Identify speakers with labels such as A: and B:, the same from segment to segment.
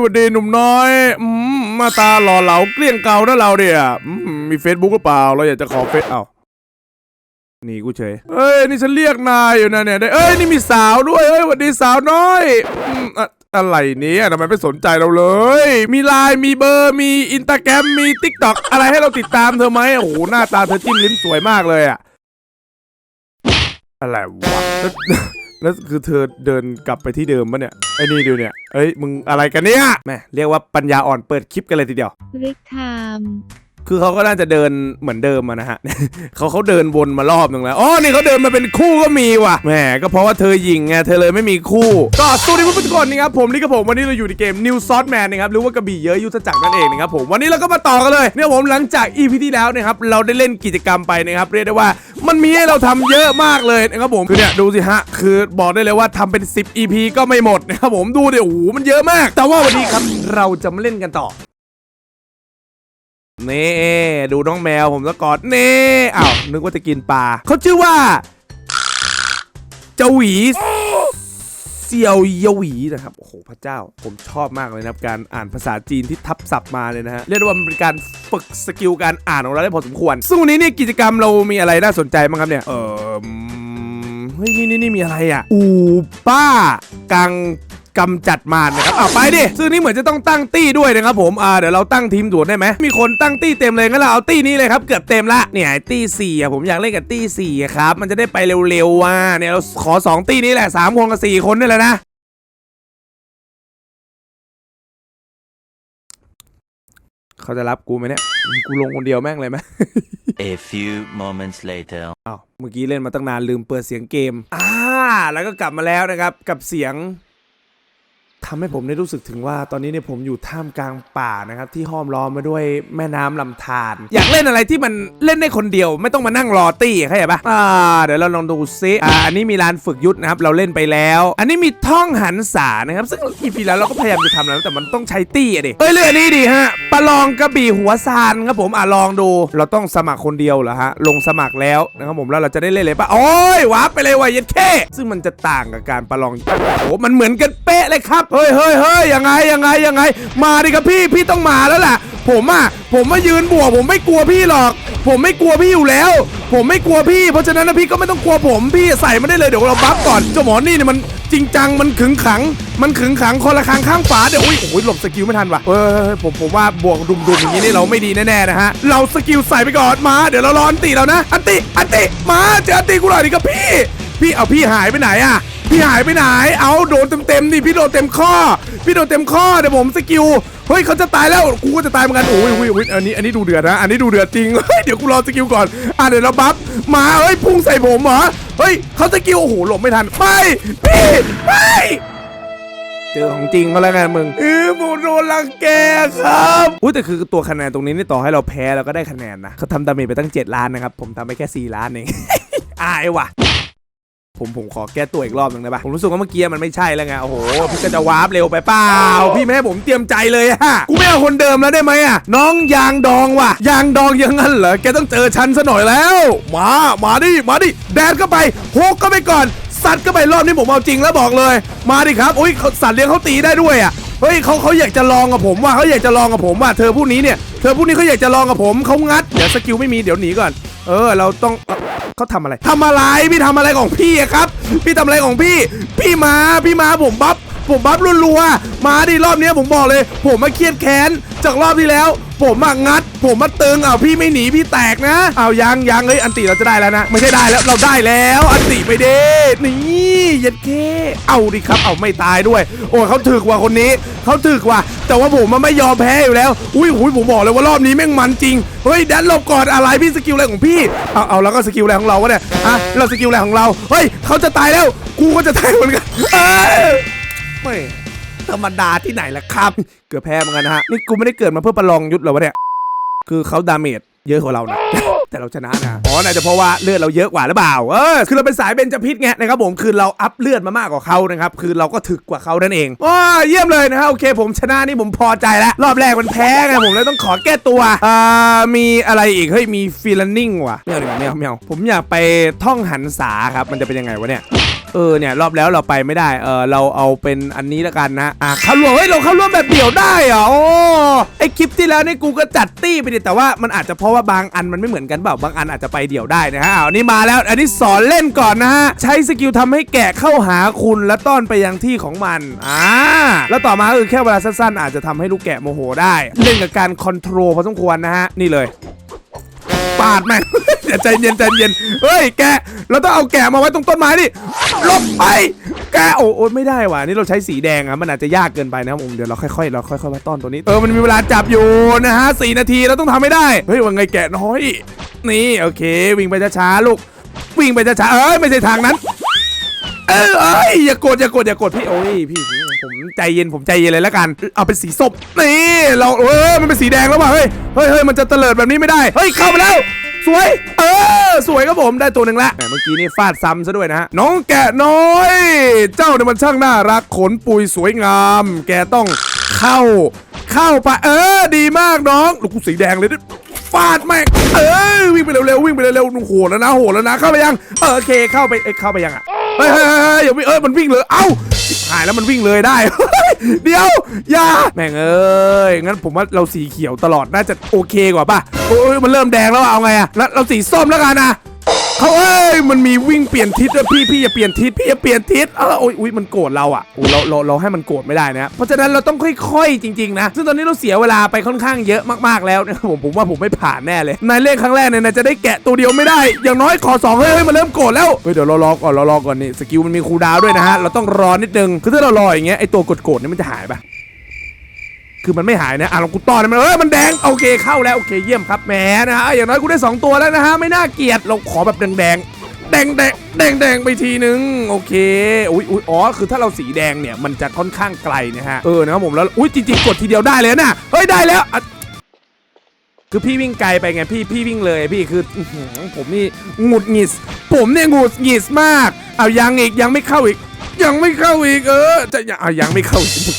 A: หวัดดีหนุ่มน้อยอืมมาตาหล่อเหลาเกลี้ยงเกานะเราเนี่ยอืมมีเฟซบุ๊กหรือเปล่า เราอยากจะขอเฟซเอ้านี่กูเฉยเอ้ยนี่ฉันเรียกนายอยู่นะเนี่ยเอ้ยนี่มีสาวด้วยเอ้ยหวัดดีสาวน้อยอืมอะอะไรเนี่ยทำไมไม่สนใจเราเลย มีไลน์มีเบอร์มีอินตาแกรมมีทิกต็อกอะไรให้เราติดตามเธอไหมโอ้โหหน้าตาเธอจิ้มลิ้มสวยมากเลยอะอะไรวะ แล้วคือเธอเดินกลับไปที่เดิมปะเนี่ย ไอ้นี่ดูเนี่ย เอ้ย มึงอะไรกันเนี่ยแม่เรียกว่าปัญญาอ่อนเปิดคลิปกันเลยทีเดียว
B: ริกไทม์
A: คือเขาก็น่าจะเดินเหมือนเดิมนะฮะเขาเขาเดินวนมารอบหนึงแล้วอ๋อนี่เขาเดินมาเป็นคู่ก็มีว่ะแหมก็เพราะว่าเธอหญิงไงเธอเลยไม่มีคู่ ก็สวัสดีทุกคนนะครับผมนี่กับผมวันนี้เราอยู่ในเกม New s o u t Man นะครับหรือว่ากระบี่เยอะยุทธจักรนั่นเองนะครับผมวันนี้เราก็มาต่อกันเลยเนี่ยผมหลังจาก EP ที่แล้วนะครับเราได้เล่นกิจกรรมไปนะครับเรียกได้ว่ามันมีให้เราทำเยอะมากเลยนะครับผมคือเนี่ยดูสิฮะคือบอกได้เลยว่าทำเป็น 10 EP ก็ไม่หมดนะครับผมดูเดี๋ยวโอ้โหมันเยอะมาก แต่ว่าวันนี้ครับเราจะมาเล่นกันต่อ นี่ดูน้องแมวผมซะก่อนนี่อ้าวนึกว่าจะกินปลาเขาชื่อว่าเจาหวีเซียวเยวีนะครับ โอ้โห พระเจ้า ผมชอบมากเลยนะครับ การอ่านภาษาจีนที่ทับศัพท์มาเลยนะฮะ เรียกว่ามันเป็นการฝึกสกิลการอ่านของเราได้พอสมควร ซึ่งวันนี้เนี่ยกิจกรรมเรามีอะไรน่าสนใจบ้างครับเนี่ย เออเฮ้ยนี่นี่นี่มีอะไรอะ อูป้ากัง กำจัดมารนะครับอะไปดิซึ่งนี่เหมือนจะต้องตั้งตี้ด้วยนะครับผมอ่าเดี๋ยวเราตั้งทีมด่วนได้ไหมมีคนตั้งตี้เต็มเลยงั้นเราเอาตี้นี้เลยครับเกือบเต็มละเนี่ยไอ้ตี้สี่อะผมอยากเล่นกับตี้สี่อะครับมันจะได้ไปเร็วๆว่ะเนี่ยเราขอสองตี้นี้แหละสามคนกับสี่คนนี่แหละนะเขาจะรับกูไหมเนี่ย กูลงคนเดียวแม่งเลยไหม
C: A few moments later.
A: อ้าว เมื่อกี้เล่นมาตั้งนานลืมเปิดเสียงเกม อ่า แล้วก็กลับมาแล้วนะครับ กับเสียง ทำให้ผมได้รู้สึกถึงว่าตอนนี้เนี่ยผมอยู่ท่ามกลางป่านะครับที่ห้อมล้อมมาด้วยแม่น้ำลำธารอยากเล่นอะไรที่มันเล่นได้คนเดียว ไม่ต้องมานั่งรอตี้เข้าใจปะอ่าเดี๋ยวเราลองดูซิอ่าอันนี้มีลานฝึกยุทธนะครับเราเล่นไปแล้ว อันนี้มีท่องหันษานะครับ ซึ่งอีพีแล้วเราก็พยายามจะทำแล้วแต่มันต้องใช้ตี้อะดิเอ้ยเรื่องนี้ดีฮะประลองกระบี่หัวซานครับผมอะลองดู เราต้องสมัครคนเดียวเหรอฮะลงสมัครแล้วนะครับผมแล้วเราจะได้เล่นเลยปะโอ้ยวาร์ปไปเลยว่ะย็ดแค่ซึ่งมันจะต่างกับการประลองโอ้โหมันเหมือนกันเป๊ะเลยครับฮ้ยเฮ้ยเฮ้ยยังไงยังไงยังไง มาดิครับพี่พี่ต้องมาแล้วล่ะ ผมอะผมมายืนบวก ผมไม่กลัวพี่หรอก ผมไม่กลัวพี่อยู่แล้ว ผมไม่กลัวพี่ เพราะฉะนั้นนะพี่ก็ไม่ต้องกลัวผมพี่ใส่มาได้เลยเดี๋ยวเราบัฟก่อนเจ้าหมอนี่เนี่ยมันจริงจังมันขึงขัง มันขึงขังคนละคางข้างฝาเดี๋ยวอุ้ยโอ้ยหลบสกิลไม่ทันว่ะเออผมผมว่าบวกดุมๆอย่างนี้นี่เราไม่ดีแน่ๆนะฮะเราสกิลใส่ไปก่อนมา เดี๋ยวเรารออันติแล้วนะ อันติอันติมาเจออันติกูหน่อยดิครับพี่ พี่เอาพี่หายไปไหนอะ พี่หายไปไหน เอาโดนเต็มๆดิพี่โดนเต็มข้อ พี่โดนเต็มข้อเดี๋ยวผมสกิล เฮ้ยเขาจะตายแล้ว กูก็จะตายเหมือนกันโอ้ยโอ้ยโอ้ยอันนี้อันนี้ดูเดือดนะ อันนี้ดูเดือดจริง เฮ้ยเดี๋ยวกูรอสกิลก่อน อะเดี๋ยวเราบัฟมา เฮ้ยพุ่งใส่ผมเหรอ เฮ้ยเขาสกิล โอ้โหหลบไม่ทันไม่พี่ไม่เจอของจริงก็แล้วกันมึงเออผมโดนรังแกครับอุ้ยแต่คือตัวคะแนนตรงนี้นี่ต่อให้เราแพ้เราก็ได้คะแนนนะเขาทำดาเมจไปตั้ง 7 ล้านนะครับ ผมทำไปแค่ 4 ล้านเอง อายว่ะ ผมผมขอแก้ตัวอีกรอบหนึ่งได้ปะผมรู้สึกว่าเมื่อกี้มันไม่ใช่แล้วไง โอ้โห พี่ก็จะวาร์ปเร็วไปเปล่า พี่ไม่ให้ผมเตรียมใจเลยอะกูไม่เอาคนเดิมแล้วได้ไหมอะน้องยางดองว่ะ ยางดองยังงั้นเหรอ แกต้องเจอฉันซะหน่อยแล้ว มา มาดิ มาดิ แดดก็ไปโฮกก็ไปก่อน สัตว์ก็ไปรอบนี้ผมเอาจริงแล้วบอกเลย มาดิครับ อุ้ยสัตว์เลี้ยงเขาตีได้ด้วยอะ เฮ้ยเขาเขาอยากจะลองกับผมว่าเขาอยากจะลองกับผมว่าเธอผู้นี้เนี่ยเธอผู้นี้เขาอยากจะลองกับผมเขางัดเดี๋ยวสกิลไม่มีเดี๋ยวหนีก่อน เออ เราต้องเขาทำอะไรทำอะไรพี่ทำอะไรของพี่ครับ พี่ทำอะไรของพี่ พี่มาพี่มาผมบัฟผมบัฟรัวๆมาดิรอบนี้ผมบอกเลย ผมมาเครียดแค้นจากรอบที่แล้ว ผมมางัด ผมมาตึงอ้าวพี่ไม่หนีพี่แตกนะเอายังยังเฮ้ยอันติเราจะได้แล้วนะ ไม่ใช่ได้แล้วเราได้แล้ว อันติไปเด้นี่ย็ดเคเอาดิครับเอาไม่ตายด้วย โอ้ยเขาถึกว่ะคนนี้เขาถึกว่ะแต่ว่าผมมันไม่ยอมแพ้อยู่แล้ว อุ้ยอุ้ยผมบอกเลยว่ารอบนี้แม่งมันจริงเฮ้ยดันหลบก่อนอะไรพี่สกิลอะไรของพี่เอาเอาแล้วก็สกิลอะไรของเราวะเนี่ยฮะเราสกิลอะไรของเราเฮ้ยเขาจะตายแล้วกูก็จะตายเหมือนกันเอ้ยไม่ ธรรมดาที่ไหนล่ะครับ เกือบแพ้เหมือนกันนะฮะ นี่กูไม่ได้เกิดมาเพื่อประลองยุทธเหรอวะเนี่ย คือเขาดาเมจเยอะกว่าเรานะ แต่เราชนะนะ อ๋อน่าจะเพราะว่าเลือดเราเยอะกว่าหรือเปล่า เออ คือเราเป็นสายเบญจพิษไงนะครับผม คือเราอัพเลือดมามากกว่าเขานะครับ คือเราก็ถึกกว่าเขานั่นเองว้าเยี่ยมเลยนะฮะ โอเค ผมชนะนี่ผมพอใจแล้ว รอบแรกมันแพ้ไงผมเลยต้องขอแก้ตัว อ่า มีอะไรอีก เฮ้ย มีฟีลนิ่งว่ะไม่เอาดีกว่าไม่เอาไม่เอาผมอยากไปท่องหันษาครับ มันจะเป็นยังไงวะเนี่ย เออเนี่ยรอบแล้วเราไปไม่ได้เออเราเอาเป็นอันนี้ล้วกันนะอะเข้าร่วมเฮ้ยเราเข้าร่วมแบบเดี่ยวได้เหรอโอ้ไอคลิปที่แล้วนี่กูก็จัดตี้ไปดิแต่ว่ามันอาจจะเพราะว่าบางอันมันไม่เหมือนกันเปล่าบางอันอาจจะไปเดี่ยวได้นะฮะอ้าวนี่มาแล้วอันนี้สอนเล่นก่อนนะฮะใช้สกิลทำให้แกะเข้าหาคุณและต้อนไปยังที่ของมันอ่าแล้วต่อมาคือแค่เวลาสั้นๆ อาจจะทำให้ลูกแกะโมโหได้ เล่นกับการคอนโทรลพอสมควรนะฮะนี่เลยาดแม่งอย่าใจเย็นใจเย็น เฮ้ยแกเราต้องเอาแกะมาไว้ตรงต้นไม้ดิหลบไป แกะโอ้โอ้ไม่ได้ว่ะนี่เราใช้สีแดงอะมันอาจจะยากเกินไปนะครับผมเดี๋ยวเราค่อยๆเราค่อยๆมาต้อนตัวนี้ เออมันมีเวลาจับอยู่นะฮะสี่นาทีเราต้องทำให้ได้ เฮ้ยว่าไงแกะน้อย นี่โอเค วิ่งไปช้าๆลูก วิ่งไปช้าๆเอ้ยไม่ใช่ทางนั้น เออเอ้ยอย่ากดอย่ากดอย่ากดพี่โอ้ยพี่ ผมใจเย็นผมใจเย็นเลยแล้วกัน เอาเป็นสีส้มนี่เราเออมันเป็นสีแดงแล้วว่ะเฮ้ยเฮ้ยเฮ้ยมันจะเตลิดแบบนี้ไม่ได้เฮ้ยเข้ามาแล้วสวย เออ สวยครับผมได้ตัวหนึ่งละแหมเมื่อกี้นี่ฟาดซ้ำซะด้วยนะฮะ น้องแกะน้อย เจ้าเนี่ยมันช่างน่ารักขนปุยสวยงาม แกต้องเข้า เข้าไป เออ ดีมากน้อง ลูกกูสีแดงเลย ฟาดแม่งเออวิ่งไปเร็วๆวิ่งไปเร็วๆโหดแล้วนะโหดแล้วนะเข้าไปยังเออโอเคเข้าไปเอ้ยเข้าไปยังอะเฮ้ยเฮ้ยเฮ้ยอย่าวิ่งเออมันวิ่งเลยเอ้าหายแล้วมันวิ่งเลยได้เดี๋ยวอย่าแม่งเอ้ยงั้นผมว่าเราสีเขียวตลอดน่าจะโอเคกว่าป่ะโอ้ยมันเริ่มแดงแล้วเอาไงอะแล้วเราสีส้มแล้วกันนะ เขาเอ้ยมันมีวิ่งเปลี่ยนทิศด้วยพี่พี่อย่าเปลี่ยนทิศพี่อย่าเปลี่ยนทิศเออโอ้ยอุ้ยมันโกรธเราอะโอ้เราเราเราให้มันโกรธไม่ได้นะเพราะฉะนั้นเราต้องค่อยๆจริงๆนะซึ่งตอนนี้เราเสียเวลาไปค่อนข้างเยอะมากๆแล้วนะครับผมผมว่าผมไม่ผ่านแน่เลยนายเล่นครั้งแรกเนี่ยนายจะได้แกะตัวเดียวไม่ได้ อย่างน้อยขอสองเฮ้ยมันเริ่มโกรธแล้วเฮ้ยเดี๋ยวเรารอก่อนเรารอก่อนนี่สกิลมันมีคูลดาวด้วยนะฮะเราต้องรอนิดนึงคือถ้าเรารออย่างเงี้ยไอตัวกดโกรธเนี่มันจะหายปะ คือมันไม่หายนะอะลองกูต้อนมันเออมันแดงโอเคเข้าแล้วโอเคเยี่ยมครับแหมนะฮะอย่างน้อยกูได้ 2 ตัวแล้วนะฮะไม่น่าเกลียดเราขอแบบแดงแดงแดงแดงแดงแดงไปทีนึงโอเคอุ้ยอุ้ยอ๋อคือถ้าเราสีแดงเนี่ยมันจะค่อนข้างไกลนะฮะเออนะครับผมแล้วอุ้ยจริงๆกดทีเดียวได้เลยนะเฮ้ยได้แล้วคือพี่วิ่งไกลไปไงพี่พี่วิ่งเลยพี่คือผมนี่หงุดหงิดผมเนี่ยหงุดหงิดมากเอายังอีกยังไม่เข้าอีก ยังไม่เข้าอีกเออจะยังอะยังไม่เข้าอีก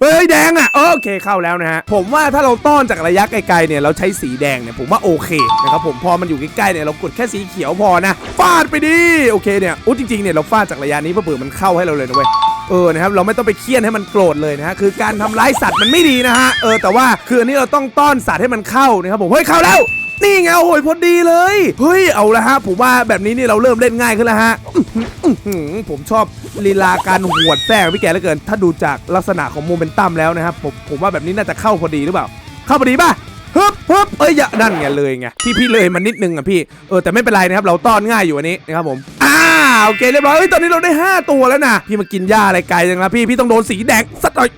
A: เฮ้ยแดงอะโอเคเข้าแล้วนะฮะผมว่าถ้าเราต้อนจากระยะไกลๆเนี่ยเราใช้สีแดงเนี่ยผมว่าโอเคนะครับผมพอมันอยู่ใกล้ๆเนี่ยเรากดแค่สีเขียวพอนะฟาดไปดิโอเคเนี่ยอุ้จริงๆเนี่ยเราฟาดจากระยะนี้เพื่อมันเข้าให้เราเลยนะเว้ยเออนะครับเราไม่ต้องไปเคี่ยนให้มันโกรธเลยนะฮะคือการทำร้ายสัตว์มันไม่ดีนะฮะเออแต่ว่าคืออันนี้เราต้องต้อนสัตว์ให้มันเข้านะครับผมเฮ้ยเข้าแล้ว นี่ไงโอ้ยพอดีเลย เฮ้ยเอาละฮะผมว่าแบบนี้นี่เราเริ่มเล่นง่ายขึ้นแล้วฮะผมชอบลีลาการหวดแทรกพี่แกเหลือเกิน ถ้าดูจากลักษณะของโมเมนตัมแล้วนะครับผมผมว่าแบบนี้น่าจะเข้าพอดีหรือเปล่า เข้าพอดีป่ะฮึบฮึบเอ้ยอย่านั่นไงเลยไงพี่พี่เลยมันนิดนึงอะพี่เออแต่ไม่เป็นไรนะครับเราต้อนง่ายอยู่อันนี้นะครับผมอ่าโอเคเรียบร้อยเฮ้ยตอนนี้เราได้ 5 ตัวแล้วนะพี่มากินหญ้าอะไรไกลจังนะพี่พี่ต้องโดนสีแดงสักหน่อย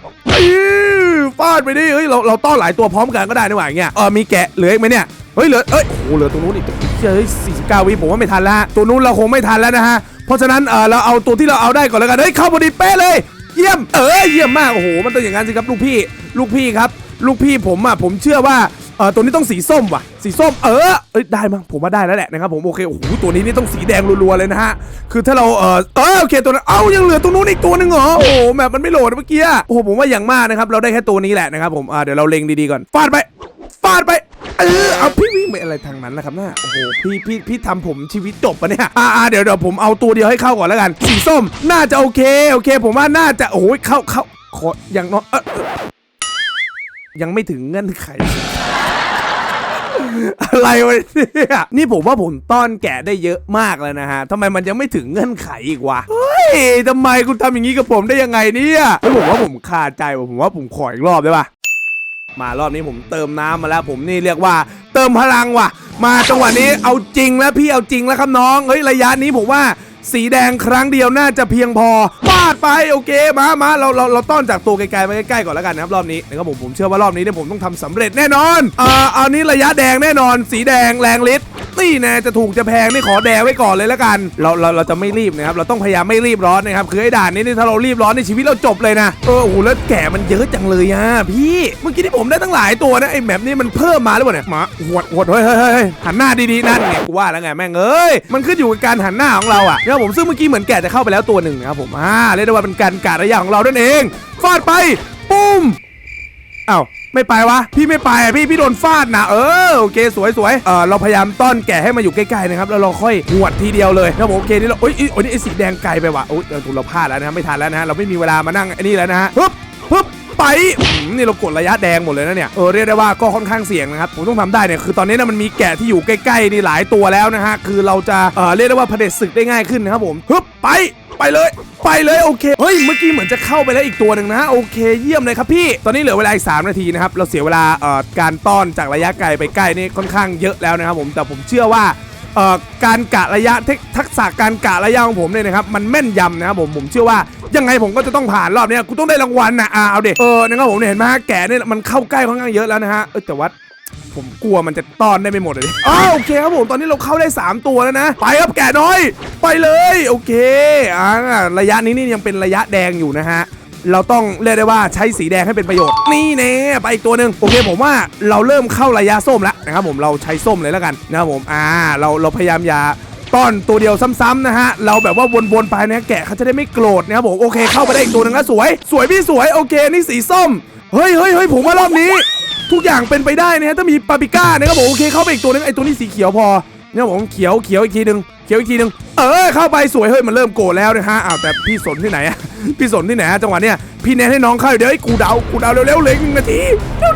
A: ฟาดไปดิเฮ้ยเราเราต้อนหลายตัวพร้อมกันก็ได้นี่หว่าอย่างเงี้ยเออมีแกะเหลืออีกไหมเนี่ย เฮ้ยเหลือเอ้ยโอ้โหเหลือตรงนู้นอีกเฮ้ย49วิผมว่าไม่ทันแล้วตัวนู้นเราคงไม่ทันแล้วนะฮะเพราะฉะนั้นเออเราเอาตัวที่เราเอาได้ก่อนแล้วกันเฮ้ยเข้าพอดีเป๊ะเลย เยี่ยมเออเยี่ยมมากโอ้โหมันต้องอย่างนั้นสิครับลูกพี่ลูกพี่ครับ ลูกพี่ผมอะผมเชื่อว่าเออตัวนี้ต้องสีส้มว่ะ สีส้มเออเอ้ยได้มั้งผมว่าได้แล้วแหละนะครับผมโอเคโอ้โหตัวนี้นี่ต้องสีแดงรัวๆเลยนะฮะคือถ้าเราเออเออโอเคตัวนั้นเอ้ายังเหลือตัวนู้นอีกตัวหนึ่งเหรอโอ้โหแบบมันไม่โหลดเมื่อกี้โอ้โหผมว่าอย่างมากนะครับเราได้แค่ตัวนี้แหละนะครับผมอ่าเดี๋ยวเราเล็งดีๆก่อนฟาดไปฟาดไป เออเอาพี่วิ่งไปอะไรทางนั้นนะครับน่าโอ้โหพี่พี่พี่ทำผมชีวิตจบปะเนี่ยอ่าเดี๋ยวเดี๋ยวผมเอาตัวเดียวให้เข้าก่อนแล้วกันสีส้มน่าจะโอเคโอเค ผมว่าน่าจะโอ้ยเข้าเข้าขออย่างน้อยเออยังไม่ถึงเงื่อนไขอะไรวะเนี่ยนี่ผมว่าผมต้อนแกะได้เยอะมากแล้วนะฮะทำไมมันยังไม่ถึงเงื่อนไขอีกวะ เฮ้ยทำไมคุณทำอย่างนี้กับผมได้ยังไงเนี่ยเฮ้ยผมว่าผมขาดใจผมว่าผมขออีกรอบได้ปะ มารอบนี้ผมเติมน้ำมาแล้ว ผมนี่เรียกว่า เติมพลังว่ะ มาจังหวะนี้เอาจริงแล้วพี่เอาจริงแล้วครับน้องเฮ้ยระยะนี้ผมว่าสีแดงครั้งเดียวน่าจะเพียงพอปาดไปโอเคมามาเราเราเราต้อนจากตัวไกลๆไปใกล้ๆก่อนแล้วกันนะครับรอบนี้นะครับผมผมเชื่อว่ารอบนี้เนี่ยผมต้องทำสำเร็จแน่นอนอ่าเอานี้ระยะแดงแน่นอน สีแดงแรงฤทธิ์ นี่แน่จะถูกจะแพงนี่ขอแดไว้ก่อนเลยแล้วกัน เราเราเราจะไม่รีบนะครับเราต้องพยายามไม่รีบร้อนนะครับคือไอ้ด่านนี้นี่ถ้าเรารีบร้อนในชีวิตเราจบเลยนะเออโอ้โหแล้วแก่มันเยอะจังเลยอะพี่เมื่อกี้ที่ผมได้ตั้งหลายตัวนะไอ้แมปนี่มันเพิ่มมาหรือเปล่าเนี่ยมาหวดหวดเฮ้ยเฮ้ยหันหน้าดีๆนั่นไงกูว่าแล้วไงแม่งเอ้ยมันขึ้นอยู่กับการหันหน้าของเราอะนะครับผมซึ่งเมื่อกี้เหมือนแก่จะเข้าไปแล้วตัวหนึ่งนะครับผมอ่าเรียกได้ว่าเป็นการกาดระยะของเรานั่นเองฟาดไปปุ้มอ้าว ไม่ไปวะ พี่ไม่ไปอะพี่พี่โดนฟาดนะเออโอเคสวยสวยเออเราพยายามต้อนแกะให้มาอยู่ใกล้ๆนะครับแล้วเราค่อยหวดทีเดียวเลยนะครับผมโอเคนี่เราโอ้ยโอ้ยนี่ไอ้สีแดงไกลไปว่ะโอ้ยเราถูกเราพลาดแล้วนะไม่ทันแล้วนะฮะเราไม่มีเวลามานั่งไอ้นี่แล้วนะฮะปึ๊บปึ๊บ ไปนี่เรากดระยะแดงหมดเลยนะเนี่ยเออเรียกได้ว่าก็ค่อนข้างเสี่ยงนะครับผมต้องทำได้เนี่ยคือตอนนี้นะมันมีแกะที่อยู่ใกล้ๆนี่หลายตัวแล้วนะฮะคือเราจะเออเรียกได้ว่าเผด็จศึกได้ง่ายขึ้นนะครับผมฮึบไปไปเลยไปเลยโอเคเฮ้ยเมื่อกี้เหมือนจะเข้าไปแล้วอีกตัวหนึ่งนะโอเคเยี่ยมเลยครับพี่ ตอนนี้เหลือเวลาอีก3นาทีนะครับเราเสียเวลาเอ่อการต้อนจากระยะไกลไปใกล้นี่ค่อนข้างเยอะแล้วนะครับผมแต่ผมเชื่อว่า การกะระยะทักษะการกะระยะของผมเนี่ยนะครับมันแม่นยำนะครับผมผมเชื่อว่ายังไงผมก็จะต้องผ่านรอบนี้กูต้องได้รางวัลนะอ่าเอาเด็กเออนะครับผมเนี่ยเห็นไหมฮะแกะเนี่ยมันเข้าใกล้ค่อนข้างเยอะแล้วนะฮะเออแต่ว่าผมกลัวมันจะต้อนได้ไม่หมดเลยอ๋อโอเคครับผมตอนนี้เราเข้าได้ 3 ตัวแล้วนะ ไปครับแกะน้อย ไปเลย โอเคอ่าระยะนี้นี่ยังเป็นระยะแดงอยู่นะฮะ เราต้องเรียกได้ว่าใช้สีแดงให้เป็นประโยชน์ นี่แน่ไปอีกตัวหนึ่งโอเคผมว่าเราเริ่มเข้าระยะส้มแล้วนะครับผมเราใช้ส้มเลยแล้วกันนะครับผมอ่าเราเราพยายามอย่าต้อนตัวเดียวซ้ำๆนะฮะ เราแบบว่าวนๆไปนะแกะเขาจะได้ไม่โกรธนะครับผมโอเคเข้าไปได้อีกตัวหนึงแล้วสวย สวยพี่สวยโอเคนี่สีส้มเฮ้ยเฮ้ยเฮ้ยผมว่ารอบนี้ ทุกอย่างเป็นไปได้นะฮะถ้ามีปาปิก้านะครับผมโอเคเข้าไปอีกตัวนึงไอตัวนี้สีเขียวพอ เนี่ยผมเขียวเขียวอีกทีหนึ่งเขียวอีกทีหนึ่งเออเข้าไปสวยเฮ้ยมันเริ่มโกรธแล้วนะฮะอ้าวแต่พี่สนที่ไหนอะพี่สนที่ไหนอะจังหวะเนี้ยพี่แนนให้น้องเข้าเดี๋ยวไอ้กูเดากูเดาเร็วๆเลยหนึ่งนาทีเร็ว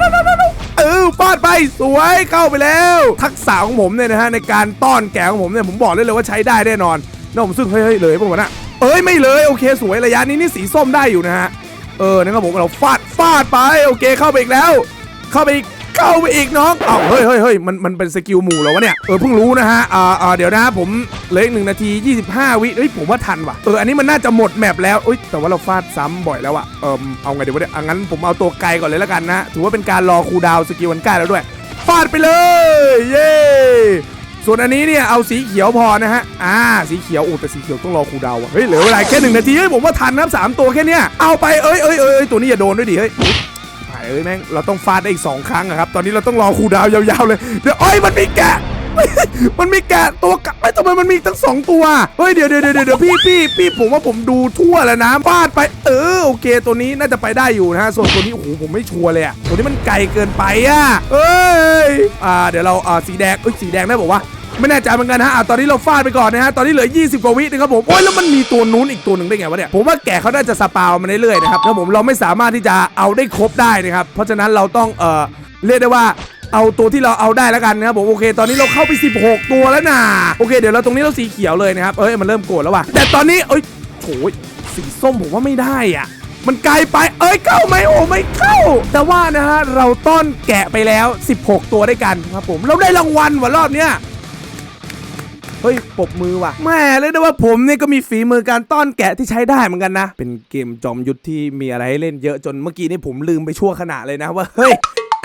A: ๆๆเออฟาดไปสวยเข้าไปแล้ว ทักษะของผมเนี่ยนะฮะในการต้อนแกะของผมเนี่ยผมบอกได้เลยว่าใช้ได้แน่นอนนะผมซึ่งเฮ้ยเฮ้ยเลยผมว่านะเอ้ยไม่เลยโอเคสวยระยะนี้นี่สีส้มได้อยู่นะฮะเออนะครับผมเราฟาดฟาดไปโอเคเข้าไปอีกแล้ว เข้าไปอีก เข้าไปอีกน้องเอ้าเฮ้ยเฮ้ยเฮ้ยมันมันเป็นสกิลหมู่เหรอวะเนี่ยเออเพิ่งรู้นะฮะอ่าอ่าเดี๋ยวนะผมเหลืออีกหนึ่งนาที 25 วิเฮ้ยผมว่าทันว่ะเอออันนี้มันน่าจะหมดแมปแล้วเอ้ยแต่ว่าเราฟาดซ้ำบ่อยแล้วอะเออเอาไงดีวะเนี่ยอะงั้นผมเอาตัวไกลก่อนเลยแล้วกันนะถือว่าเป็นการรอคูลดาวน์สกิลวันใกล้แล้วด้วยฟาดไปเลย เย้ส่วนอันนี้เนี่ยเอาสีเขียวพอนะฮะ อ่า สีเขียวโอ้แต่สีเขียวต้องรอคูดาวน์ว่ะเฮ้ยเหลือเวลาแค่หนึ่งนาที เฮ้ยผมว่าทันนะครับสามตัวแค่เนี้ย เอาไปเอ้ยเอ้ยเอ้ยตัวนี้อย่าโดนด้วยดิ เฮ้ย เอ้ยแม่งเราต้องฟาดได้อีก2ครั้งอะครับ ตอนนี้เราต้องรอคูดาวยาวๆเลยเดี๋ยวอ้อยมันมีแกะ มันมีแกะตัวกะไม่ทำไมมันมีตั้งสองตัวเฮ้ยเดี๋ยวเดี๋ยวเดี๋ยวเดี๋ยวพี่พี่พี่ผมว่าผมดูทั่วแล้วนะฟาดไปเออโอเคตัวนี้น่าจะไปได้อยู่นะฮะส่วนตัวนี้โอ้โหผมไม่ชัวร์เลยอะตัวนี้มันไกลเกินไปอะเอ้ยอ่าเดี๋ยวเราอ่าสีแดงเอ้ยสีแดงได้บอกว่า ไม่แน่ใจเหมือนกันฮะอะตอนนี้เราฟาดไปก่อนนะฮะ ตอนนี้เหลือ 20 กว่าวินะครับผม โอ้ยแล้วมันมีตัวนู้นอีกตัวหนึ่งได้ไงวะเนี่ย ผมว่าแกะเขาน่าจะสปาวมาเรื่อยๆนะครับแล้วผมเราไม่สามารถที่จะเอาได้ครบได้นะครับ เพราะฉะนั้นเราต้องเอ่อเรียกได้ว่าเอาตัวที่เราเอาได้แล้วกันนะครับผมโอเค ตอนนี้เราเข้าไป 16 ตัวแล้วนะโอเค เดี๋ยวเราตรงนี้เราสีเขียวเลยนะครับเอ้ยมันเริ่มโกรธแล้วว่ะแต่ตอนนี้เอ้ยโถยสีส้มผมว่าไม่ได้อะมันไกลไป เอ้ยเข้าไหมโอ้ไม่เข้า แต่ว่านะฮะเราต้อนแกะไปแล้ว 16 ตัวด้วยกันครับผมเราได้รางวัลว่ะรอบเนี้ย เฮ้ยปบมือว่ะแม่เลยได้ว่าผมเนี่ยก็มีฝีมือการต้อนแกะที่ใช้ได้เหมือนกันนะ เป็นเกมจอมยุทธที่มีอะไรให้เล่นเยอะจนเมื่อกี้นี่ผมลืมไปชั่วขณะเลยนะว่าเฮ้ย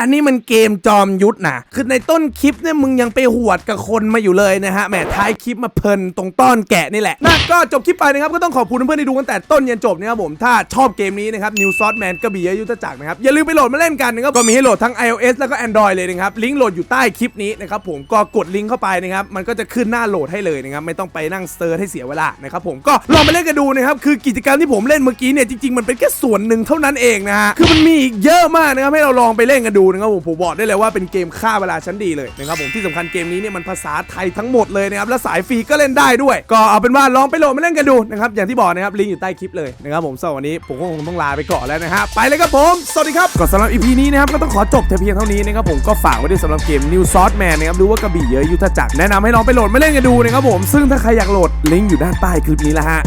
A: อันนี้มันเกมจอมยุทธนะคือในต้นคลิปเนี่ยมึงยังไปหวดกับคนมาอยู่เลยนะฮะแหมท้ายคลิปมาเพลินตรงต้อนแกะนี่แหละนะก็จบคลิปไปนะครับก็ต้องขอบคุณเพื่อนๆที่ดูตั้งแต่ต้นยันจบนะครับผมถ้าชอบเกมนี้นะครับ New s o u t Man กระบี่ยุทธจักรนะครับอย่าลืมไปโหลดมาเล่นกันนะครับก็มีให้โหลดทั้ง iOS แล้วก็ Android เลยนะครับลิงก์โหลดอยู่ใต้คลิปนี้นะครับผมก็กดลิงก์เข้าไปนะครับมันก็จะขึ้นหน้าโหลดให้เลยนะครับไม่ต้องไปนั่งเซิร์ชให้เสียเวลานะครับผมก็ลองไปเล่นกันดูนะครับคือกิจกรรมที่ผมเล่นเมื่อกี้เนี่ยจริงๆมันเป็นแค่ส่วนหนึ่งเท่านั้นเองนะฮะคือมันมีอีกเยอะมากนะครับให้เราลองไปเล่นกันดูนะครับผมผมบอกได้เลยว่าเป็นเกมฆ่าเวลาชั้นดีเลยนะครับผมที่สำคัญเกมนี้เนี่ยมันภาษาไทยทั้งหมดเลยนะครับและสายฟรีก็เล่นได้ด้วย ก็เอาเป็นว่าลองไปโหลดมาเล่นกันดูนะครับอย่างที่บอกนะครับลิงก์อยู่ใต้คลิปเลยนะครับผมสำหรับวันนี้ผมก็คงต้องลาไปก่อนแล้วนะฮะไปเลยครับผมสวัสดีครับก็สำหรับ EP นี้นะครับก็ต้องขอจบแต่เพียงเท่านี้นะครับผมก็ฝากไว้ด้วยสำหรับเกม New s o u t Man นะครับรือว่ากระบี่เยอะยุทธจักรแนะนำให้ลองไปโหลดมาเล่นกันดูนะครับผมซึ่งถ้าใครอยากโหลดลิงก์อยู่ด้านใต้คลิปนี้แหละฮะ